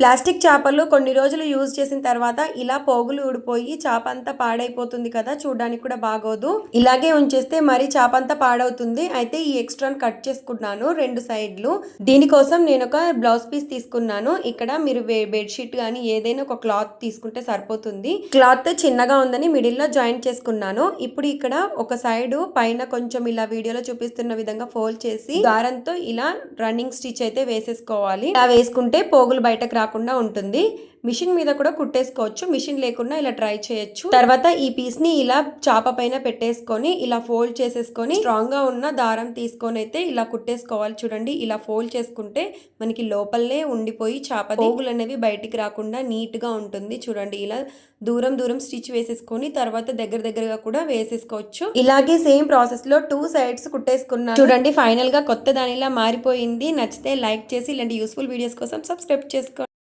Plastic చేపలు కొన్ని రోజులు యూజ్ చేసిన తర్వాత ఇలా పోగులు ఊడిపోయి చేప అంతా పాడైపోతుంది కదా చూడడానికి కూడా బాగోదు. ఇలాగే ఉంచేస్తే మరి చేప అంతా పాడవుతుంది. అయితే ఈ ఎక్స్ట్రా కట్ చేసుకున్నాను రెండు సైడ్లు. దీనికోసం నేను ఒక బ్లౌజ్ పీస్ తీసుకున్నాను. ఇక్కడ మీరు బెడ్షీట్ కానీ ఏదైనా ఒక క్లాత్ తీసుకుంటే సరిపోతుంది. క్లాత్ చిన్నగా ఉందని మిడిల్లో జాయింట్ చేసుకున్నాను. ఇప్పుడు ఇక్కడ ఒక సైడ్ పైన కొంచెం ఇలా వీడియోలో చూపిస్తున్న విధంగా ఫోల్డ్ చేసి దారంతో ఇలా రన్నింగ్ స్టిచ్ అయితే వేసేసుకోవాలి. ఇలా వేసుకుంటే పోగులు బయటకు రాకుండా ఉంటుంది. మిషన్ మీద కూడా కుట్టేసుకోవచ్చు. మిషన్ లేకుండా ఇలా ట్రై చేయొచ్చు. తర్వాత ఈ పీస్ని ఇలా చాప పైన పెట్టేసుకొని ఇలా ఫోల్డ్ చేసేసుకొని స్ట్రాంగ్గా ఉన్న దారం తీసుకొని అయితే ఇలా కుట్టేసుకోవాలి. చూడండి ఇలా ఫోల్డ్ చేసుకుంటే మనకి లోపలనే ఉండిపోయి చాప పోగులు అనేవి బయటికి రాకుండా నీట్గా ఉంటుంది. చూడండి ఇలా దూరం దూరం స్టిచ్ వేసేసుకొని తర్వాత దగ్గర దగ్గరగా కూడా వేసేసుకోవచ్చు. ఇలాగే సేమ్ ప్రాసెస్లో టూ సైడ్స్ కుట్టేసుకున్నాను. చూడండి ఫైనల్గా కొత్త దానిలా మారిపోయింది. నచ్చితే లైక్ చేసి ఇలాంటి యూస్ఫుల్ వీడియోస్ కోసం సబ్స్క్రైబ్ చేసుకోండి.